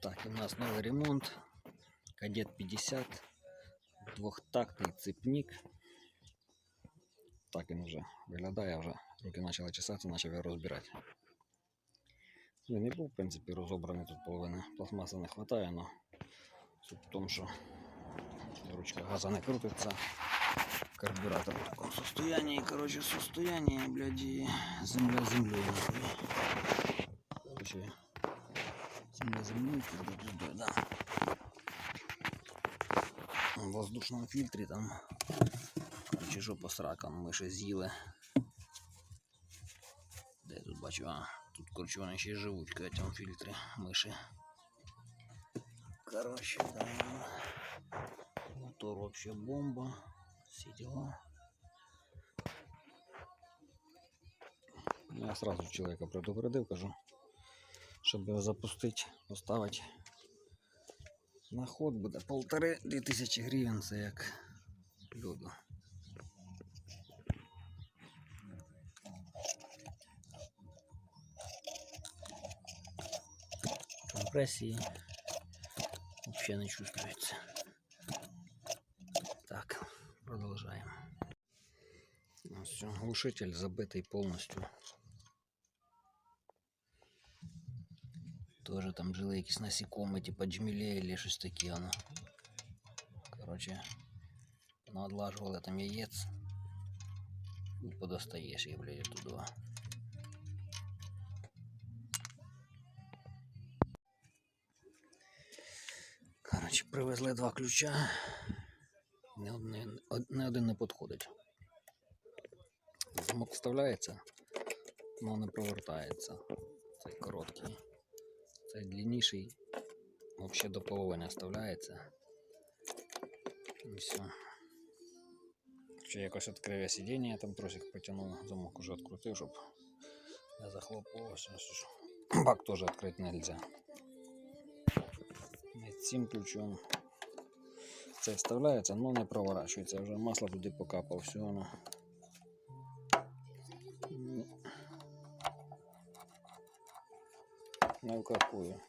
Так, і в нас новий ремонт. Кадет 50. Двохтактний цепник. Так він вже виглядає, вже руки почали чесатися, почав його розбирати. Він не був, в принципі, розобраний, тут половини пластмаси не вистачає, але суть в тому, що ручка газа не крутиться. Карбюратор в такому состоянии, короче, состояние, блядь, и земля землей. нахуй. Короче, Земля землей, туда, да. В воздушному фільтрі там, короче, жопа срака, миші з'їли. Де я тут бачу, а, тут, короче, вони ще живуть в цьому фільтрі, миші. Короче, да. Мотор вообще бомба. Все дела. Я сразу человека предупредив, кажу, щоб його запустити, поставити. На ход буде полтори-дві тисячі гривень, це як люду. Компресії взагалі не чувствується. Так, продолжаем. Все, глушитель забитый полностью. Тоже там жили якісь насікомі, типа джмілі или щось таке воно. Короче, надлажували там яєць. І подостаєш їх, блядь, оттуда. Короче, привезли два ключа. Не один, од- не один не підходить. Замок вставляється, але не повертається. Цей короткий. Цей длинніший взагалі до половини вставляється. І все. Ще якось відкрив я сидіння, там тросик потягнув, замок уже відкрутив, щоб не захлопувався. Що ж, Бак теж відкрити не можна. Цим ключом це вставляється, але не проворачується. Вже масло туди покапав, все воно. Не вкакую.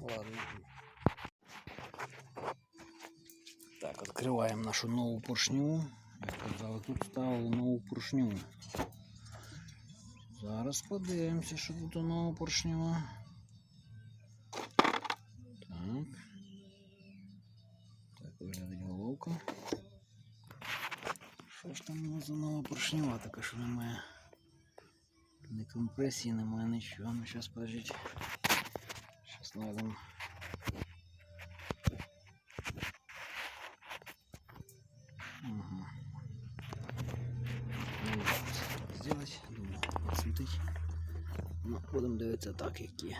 Ладно. Так, відкриваємо нашу нову поршню. Як казали, тут ставили нову поршню. Зараз подивимося, що тут нова поршнева. Так. Так виглядить головка. Що ж там у нас за нова поршнева така, що немає? Ні компресії, немає нічого. Ну зараз подождіть. Зараз знайдемо. Угу. Сделать, думаю, освітить. Ну, будемо дивитися так, як є.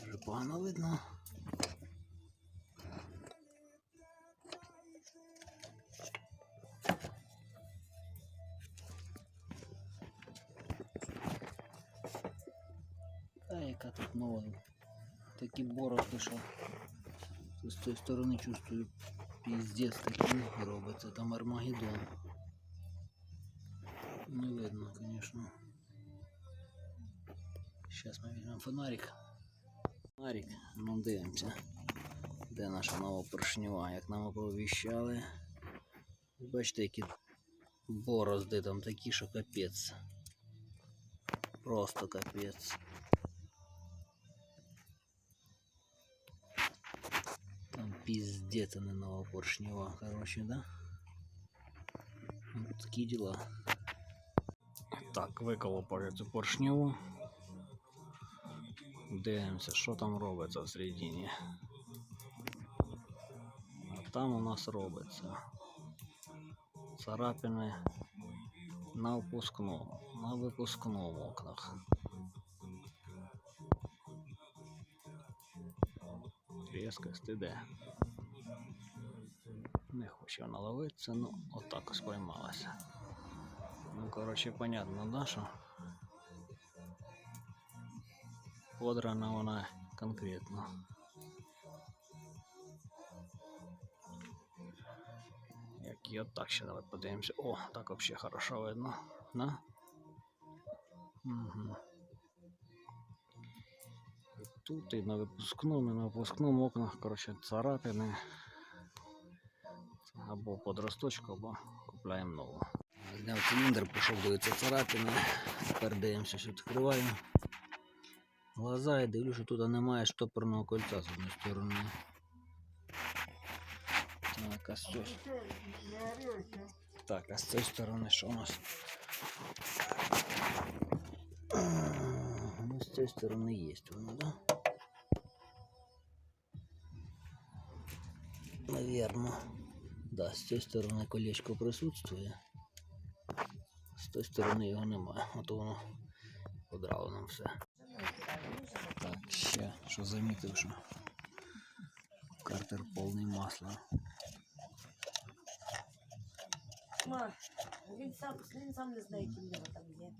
Дуже погано видно. Яка тут нова. Такі борозди, що з цієї сторони чувствую піздець такий робиться, там Армагеддон. Не видно, звісно. Сейчас мы візьмемо фонарик. Фонарик, ну дивимося. Де наша нова поршнева, як нам оповіщали. Бачите, які борозди там такі, що капець. Просто капець. пиздец, а не нова поршнева, короче, да? Вот такі дела. Так, виколопав я цю поршневу. Дивимося, що там робиться всередині. А там у нас робиться царапини на впускному, на випускному окнах. Різкость іде. Не хоче вона ловитися, ну отак ось поймалася. Ну, коротше, понятно, да, що подрана вона конкретно. Як І от так ще давай подивимося. О, так взагалі хорошо видно. На? Угу. І тут і на випускному, і на випускному окнах, коротше, царапини. Або подросточку, або купляємо нову. Зняв циліндр, пішов дивитися царапини. Тепер дивимося, що відкриваємо. Глаза і дивлюся, що тут немає штопорного кольця з однієї сторони. Так, а з цієї так, а з цієї сторони що у нас? Ну, з цієї сторони є воно, да? Наверно. Да, з цієї сторони колечко присутствує. З тої сторони його немає. Ото воно подрало нам все. Так, ще, що замітив, що картер повний масла. Ма, він сам, він сам не знає, яким його там є.